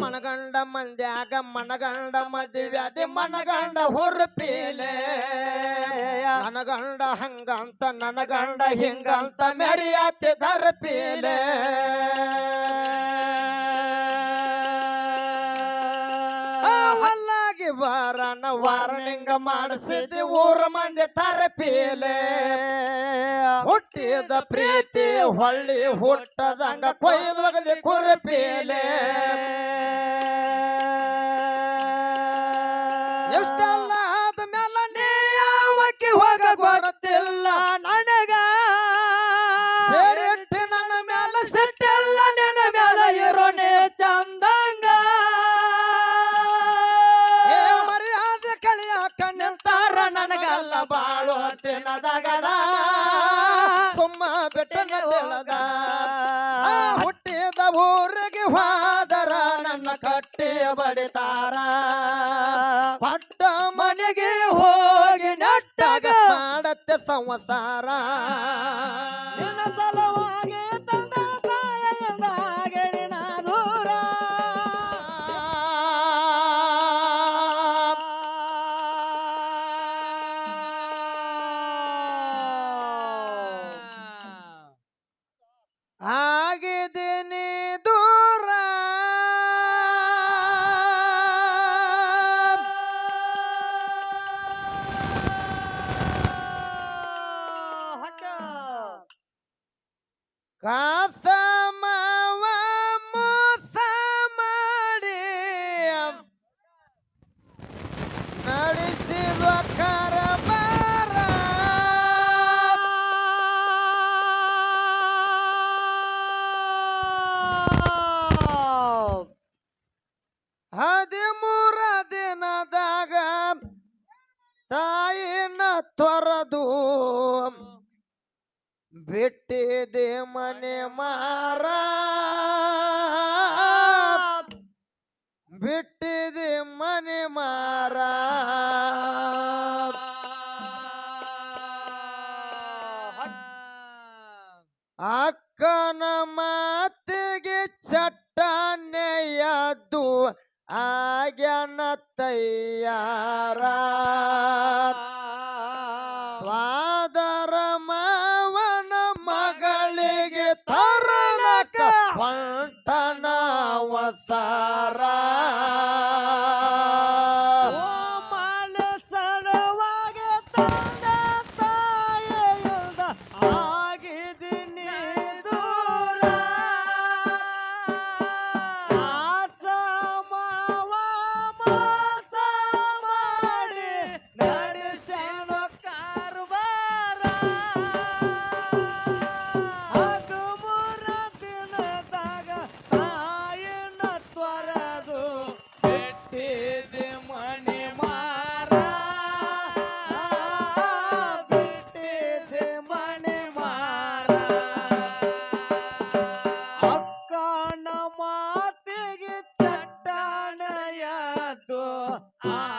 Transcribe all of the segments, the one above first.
ಮನಗಂಡ ಮಂದ್ಯಾಗ ಮನಗಂಡ ಮದುವೆ ಮನಗಂಡ ಹೊರಪೀಲೆ. ನನಗಂಡ ಹಂಗಂತ ನನಗಂಡ ಹಿಂಗಂತ ಮೆರಿಯತಿ ದರ್ಪೀಲೆ ಕಾರಣಿಂಗ ಮಾಡಿಸಿದ ಊರ ಮಂದಿ ತರ ಪೀಲೆ ಹುಟ್ಟಿದ ಪ್ರೀತಿ ಹೊಳ್ಳಿ ಹುಟ್ಟದಂಗ ಕೊಯ್ದು ಕುರ್ಪೀಲೆ ಬಾಳೋ ತಿನ್ನದಗಡ ಸುಮ್ಮ ಬೆಟ್ಟನ ತೆಳದ ಹುಟ್ಟಿದ ಊರಿಗೆ ಹಾದರ ನನ್ನ ಕಟ್ಟಿ ಬಡಿತಾರ. ಪಟ್ಟ ಮನೆಗೆ ಹೋಗಿ ನಟ್ಟಗ. ಮಾಡತ್ತೆ ಸಂಸಾರ. ah.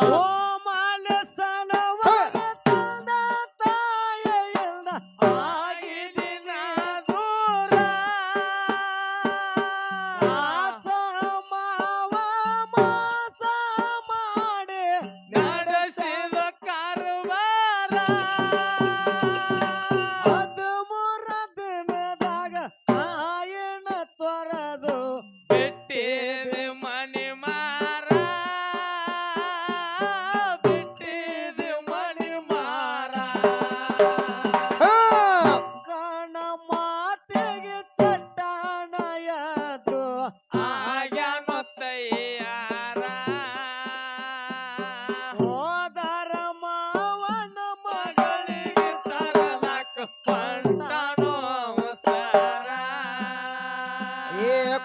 와.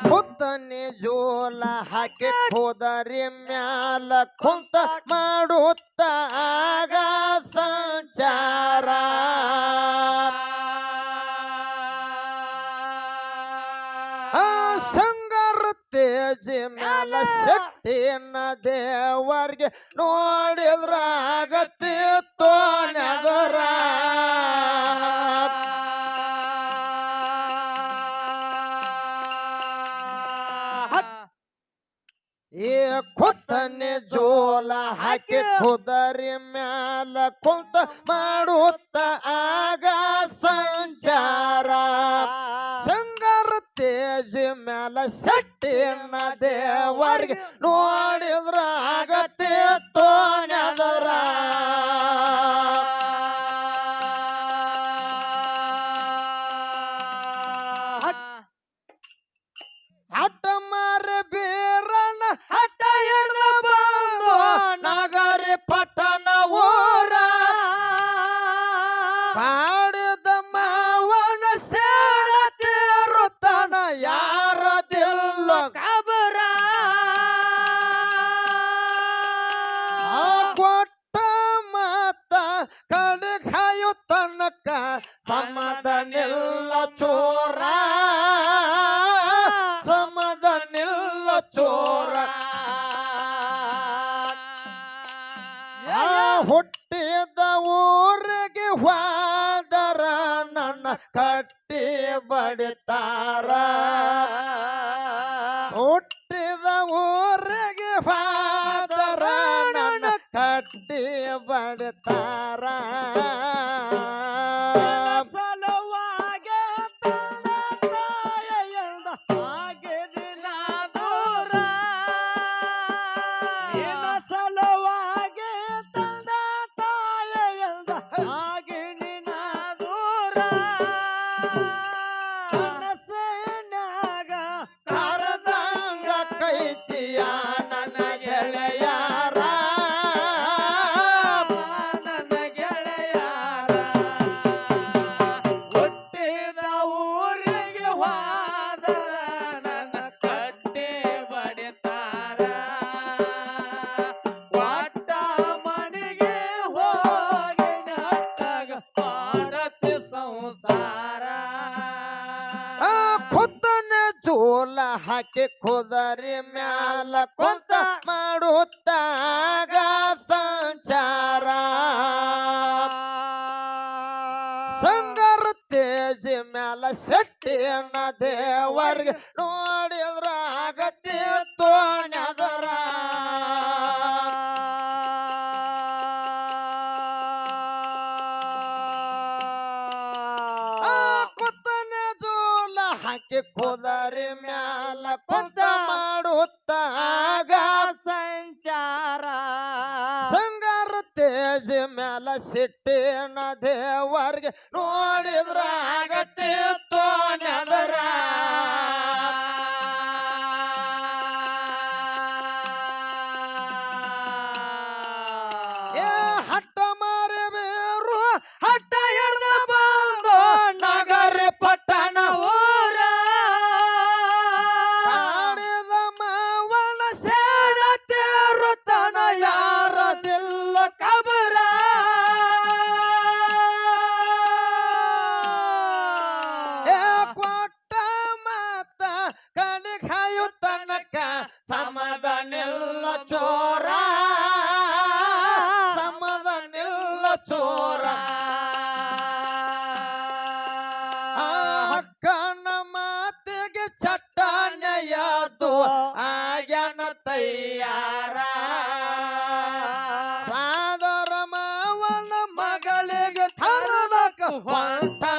ಖುದ್ದನೆ ಜೋಲ ಹಾಕಿ ಹೋದರೆ ಮ್ಯಾಲ ಕುಂತ ಮಾಡುತ್ತ ಆಗ ಸಂಚಾರ. ಆ ಸಂಗರ ತೇಜಿ ಮ್ಯಾಲ ಸೆಟ್ಟಿನ ದೇವರಿಗೆ ನೋಡಿದ್ರಾಗತಿ ತೋನದರ ಕೊತ್ತನೆ ಜೋಲ ಹಾಕಿ ಕುದರಿ ಮ್ಯಾಲ ಕುಂತ ಮಾಡುತ್ತ ಆಗ ಸಂಚಾರ. ಸಂಗರ ತೇಜ ಮ್ಯಾಲ ಸಟ್ಟಿನ ದೇವರಿಗೆ ನೋಡಿದ್ರ ಆಗ ಪಾದರಣ ಕಟ್ಟಿ ಬಡತಾರ ಹೋದರೆ ಮ್ಯಾ Panta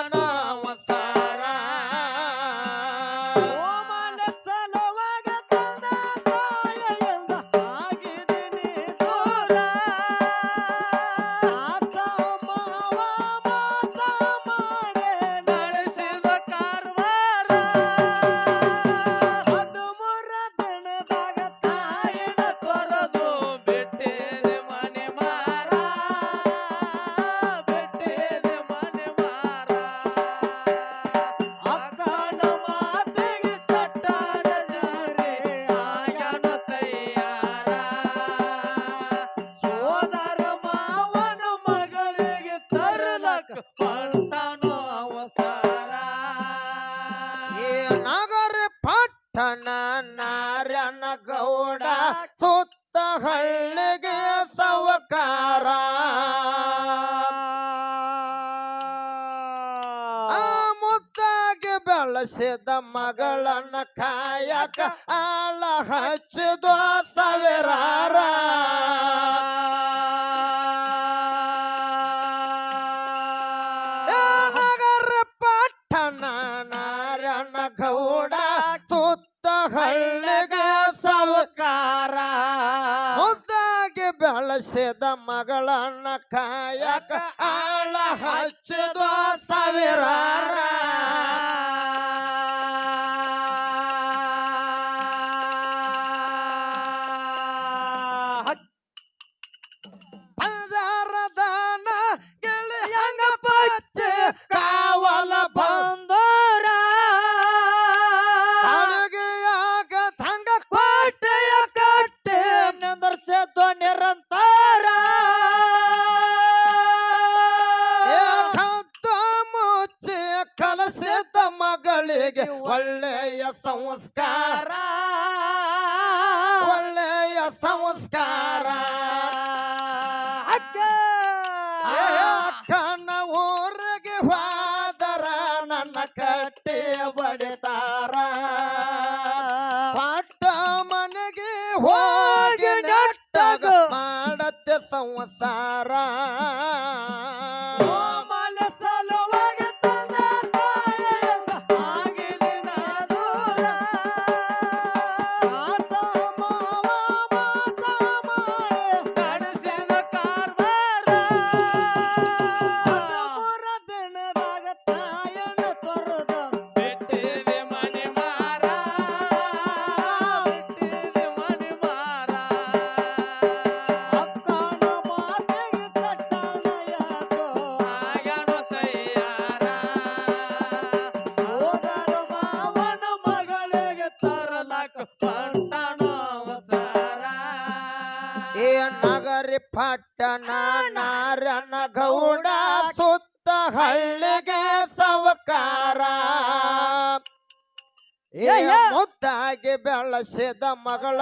ಗೌಡ ಸುತ್ತ ಹಳ್ಳಿಗೆ ಸವಕಾರ ಮುತ್ತಾಗಿ ಬೆಳೆಸಿದ ಮಗಳನ್ನ ಕಾಯಕ ಆಳ ಹಚ್ಚಿದ ಸಾವಿರಾರ. ಸೊಸೆದ ಮಗಳನ್ನ ಕಾಯಕ ಆಳ ಹಚ್ಚಿದ ಸಾವಿರಾರ. ಮಗಳ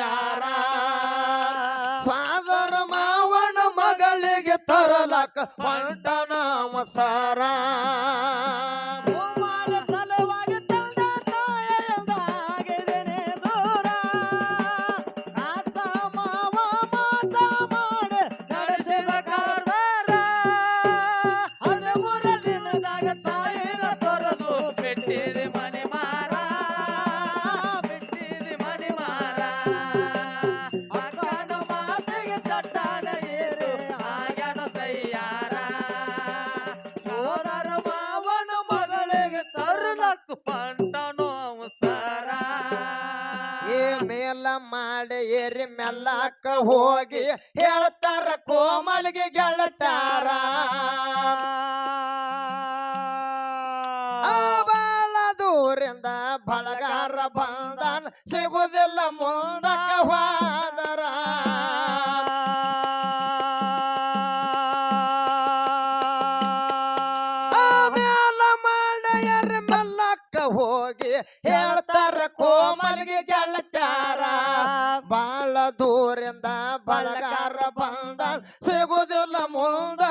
ತಯ್ಯಾರ ಫಾದರ್ ಮಾವನ ಮಗಳಿಗೆ ತರಲಕ ಏರಿ ಮೆಲ್ಲಕ್ಕ ಹೋಗಿ ಹೇಳ್ತಾರ ಕೋಮಲ್ಗೆ ಗೆಳತಾರ. ದೂರಿಂದ ಬಳಗಾರ ಬಂದನ್ ಸಿಗುದಿಲ್ಲ ಮುಂದಕ್ಕ ಹೋದರ. ಹೋಗಿ ಹೇಳ್ತಾರ ಕೋಮಲ್ಗೆ ಗೆಳತಾರ ಬಾಳ ದೂರಿಂದ ಬಳಗಾರ ಬಂದ ಸಿಗುದಿಲ್ಲ ಮುಂದ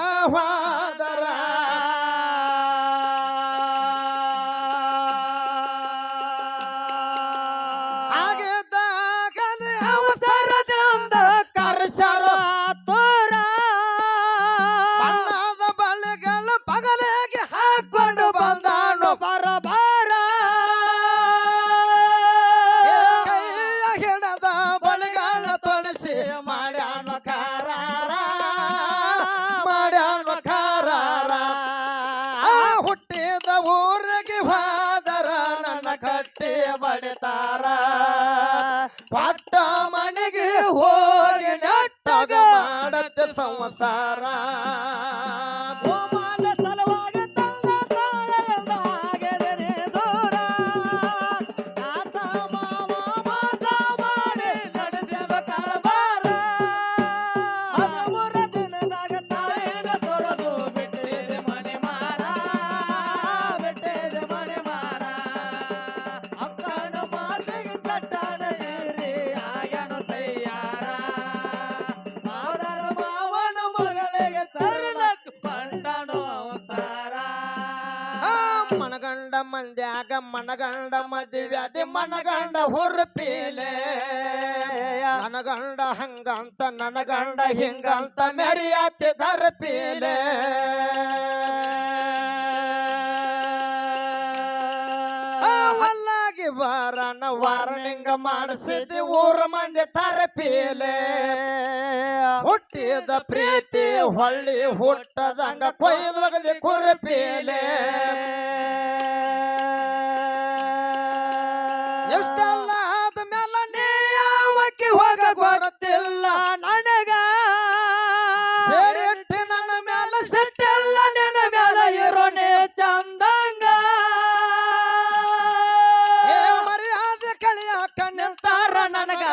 ಮಂದ್ಯಾಗ ಮನಗಂಡ ಮದುವ್ಯಾದಿ ಮನಗಂಡ ಹೊರಪೀಲೆ. ನನಗಂಡ ಹಂಗಂತ ನನಗಂಡ ಹಿಂಗಂತ ಮೆರಿಯಾತಿ ಧರಪೀಲೆ. ವಾರನ ವಾರ್ನಿಂಗ್ ಮಾಡಿಸಿದ್ದಿ ಊರ ಮಂದಿ ತರಪೀಲೆ ಹುಟ್ಟಿದ ಪ್ರೀತಿ ಹೊಳ್ಳಿ ಹುಟ್ಟದಂಗ ಕೊಯ್ದು ಒಗದಿ ಕುರುಪೀಲೆ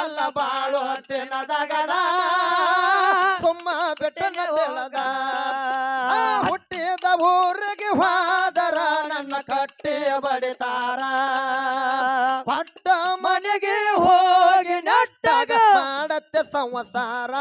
ನನಗಲ್ಲ ಬಾಳು ತಿನ್ನದಗದ ಸುಮ್ಮ ಬೆಟ್ಟನ ತಿಳದ ಹುಟ್ಟಿದ ಊರಿಗೆ ಹಾದರ ನನ್ನ ಕಟ್ಟಿ ಬಡಿತಾರ ಪಟ್ಟ ಮನೆಗೆ ಹೋಗಿ ನಟ್ಟಗ ಮಾಡತ್ತೆ ಸಂಸಾರ.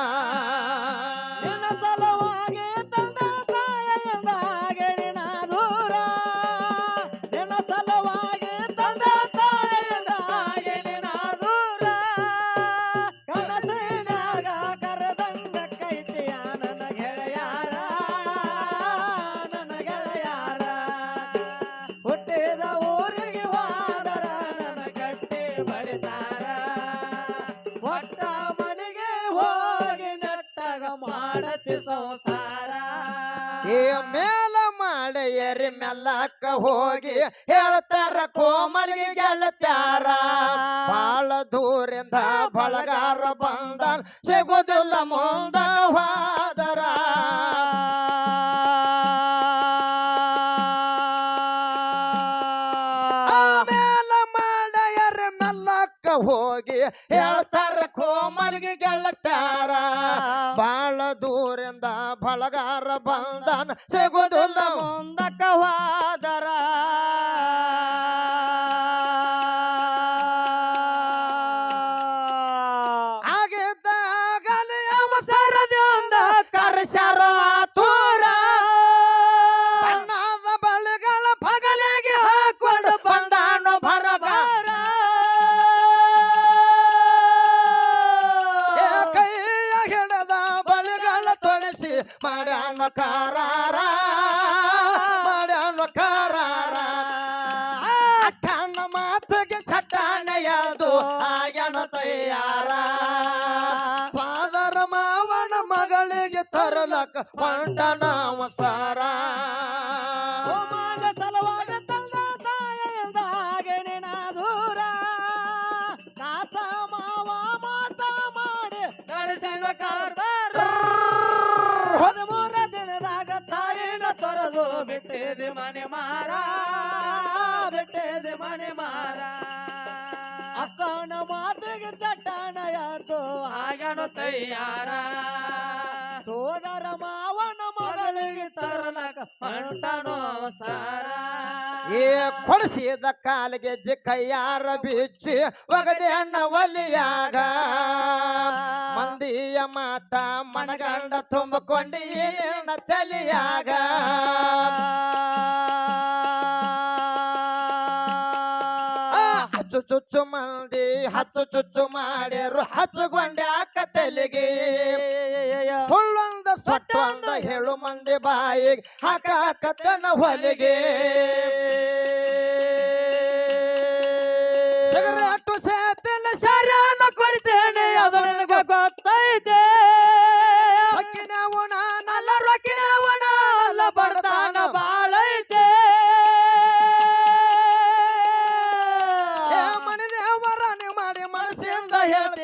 ಈ ಮೇಲ ಮಾಡ ಎರಿ ಮೆಲ್ಲಕ್ಕ ಹೋಗಿ ಹೇಳ್ತಾರ ಕೋಮಲಿಗೆ ಗೆಳತ್ಯಾರ. ಬಾಳ ದೂರಿಂದ ಬಳಗಾರ ಬಂದ ಸಿಗುದಿಲ್ಲ ಮುಂದ ಹೋದರ ಮೇಲ ಮಾಡ ಎರಿ ಮೆಲ್ಲಕ್ಕ ಹೋಗಿ ಹೇಳ್ತಾರ ಕೋಮಲಿಗೆ ಗೆಳತ್ಯಾರ. ಬಾಳ ಬಳಗಾರ ಬಂದನ. ಸಿಗುದಿಲ್ಲ. ಮುಂದಕ್ಕ ಕಾರಾರ ಮಾಡ್ಯಾನೋ ಕಾರಾರ. ಅಕ್ಕನ ಮಾತಿಗೆ ಚಟ್ಟಾಣೆಯದು ಆಗ್ಯಾನ ತಯಾರ. ಫಾದರ ಮಾವನ ಮಗಳಿಗೆ ತರಲಕ ಹೊಂಟನ ಅವಸರ ಮಾರ ಬಿಟ್ಟಿದೆ ಮನೆ ಮಾರ. ಅಕ್ಕನ ಮಾತಿಗೆ ಚಟ್ಟಾಣಯಾತು ಆಗನು ತಯ್ಯಾರ ಸೋದರ ಮಾವನ ಮಗಳಿಗೆ ತರಲಕ ಹೊಂಟನು ಅವಸರ ಏ ಕೊಡಿಸಿದ ಕಾಲಿಗೆ ಜಿಕ್ಕಯ್ಯಾರ ಬಿಚ್ಚಿ ಒಗದೆ ಅಣ್ಣ ಒಲಿಯಾಗ. ಮಂದಿಯ ಮಾತ ಮಣಗಂಡ ತುಂಬಿಕೊಂಡಿ ತಲೆಯಾಗ. ಚುಚ್ಚು ಮಂದಿ ಹಚ್ಚು ಚುಚ್ಚು ಮಾಡ್ಯಾರು ಹಚ್ಚುಗೊಂಡೆ ಅಕ್ಕ ತಲೆಗೆ. ಸುಳ್ಳೊಂದ ಸೊಟ್ಟೊಂದ ಹೇಳು ಮಂದಿ ಬಾಯಿಗೆ, ಹಾಕ ಕತ್ತನ ಹೊಲಿಗೆ. ಸಿಗರೇಟು ಸೇತನ ಸರಿಯಾನ ಕೊಡ್ತೇನೆ ಅದು ನನಗೆ ಗೊತ್ತೈತೆ.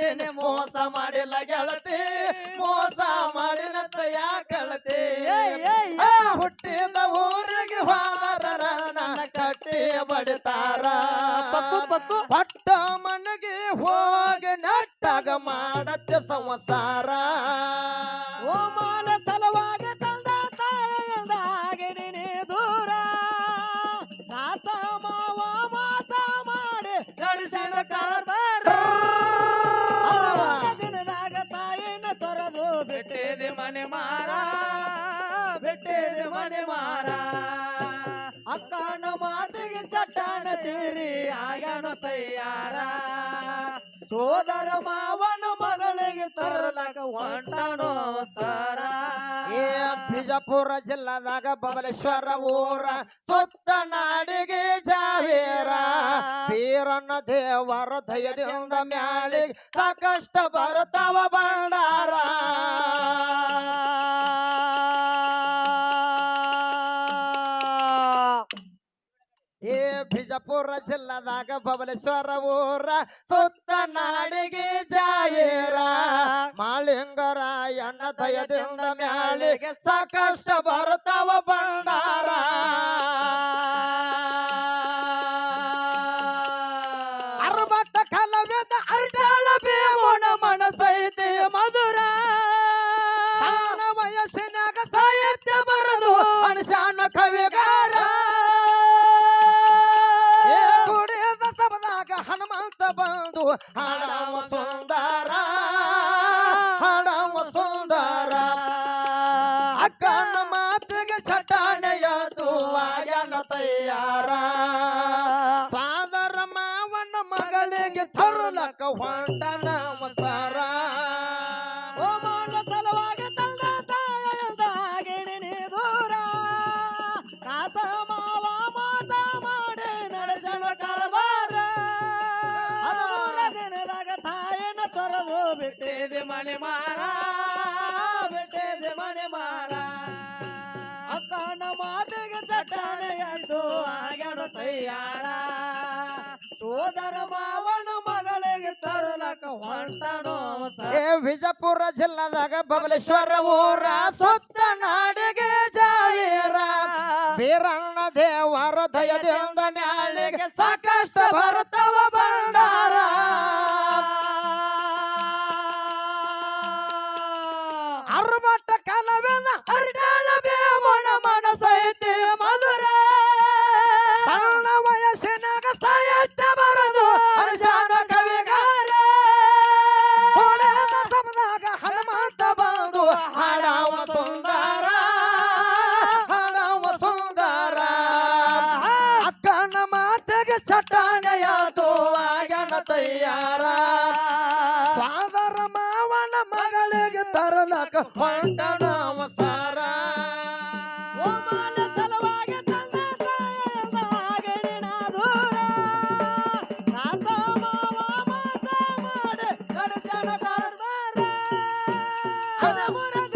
ಹೇಳ್ತೇನೆ ಮೋಸ ಮಾಡಿಲ್ಲ ಗೆಳತಿ ಮೋಸ ಮಾಡಿನಂತ ಯಾಕಳತಿ ಹುಟ್ಟಿದ ಊರಿಗೆ ಹೋದರ ನನ್ನ ಕಟ್ಟಿ ಬಡಿತಾರ. ಪಕ್ಕು ಪಕ್ಕು. ಪಟ್ಟ ಮನೆಗೆ ಹೋಗಿ ನಟ್ಟಾಗ ಮಾಡತ್ತೆ ಸಂಸಾರ. ಮಾತಿಗೆ ಚಟ್ಟಾನ ತೀರಿ ಆಗನು ತಯ್ಯಾರ ಸೋದರ ಮಾವನ ಮಗಳಿಗೆ ತರಲಾಗ ಹೊಂಟನು ಸರ ಏ ಬಿಜಾಪುರ ಜಿಲ್ಲಾದಾಗ ಬಬಲೇಶ್ವರ ಊರ ಸುತ್ತ ನಾಡಿಗೆ ಜಾವೇರ. ಬೀರನ್ನ ದೇವರ ದಯದಿಂದ ಮ್ಯಾಳಿಗೆ ಸಾಕಷ್ಟ ಬರ್ತಾವ ಬಂಡಾರ ಬಿಜಾಪುರ ಜಿಲ್ಲಾದಾಗ ಬಬಲೇಶ್ವರ ಊರ ಸುತ್ತ ನಾಡಿಗೆ ಜಾಯೇರ ಮಾಳಿಂಗರಾಯಣ್ಣ ದಯದಿಂದ ಮ್ಯಾಳಿಗೆ ಸಾಕಷ್ಟ ಬರ್ತಾವ ಬಂಡಾರ ಹಾಡವ ಸುಂದರ ಹಣವ ಸುಂದರ. ಅಕ್ಕನ ಮಾತಿಗೆ ಚಟಾಣೆಯ ಆಗ್ಯಾನ ತಯ್ಯಾರ ಫಾದರ ಮಾವನ ಮಗಳಿಗೆ ತರುಲಕ ಹೊಂಟನ ಏ ವಿಜಯಪುರ ಜಿಲ್ಲಾದಾಗ ಬಬಲೇಶ್ವರ ಊರ, ಸುತ್ತ ನಾಡಿಗೆ ಜಾವೀರ. ವೀರಣ್ಣ ದೇವರ ದಯದಿಂದ ಮ್ಯಾಳಿಗೆ ಸಾಕಷ್ಟು ಬರುತ್ತವ ಬಂಡಾರ namorado.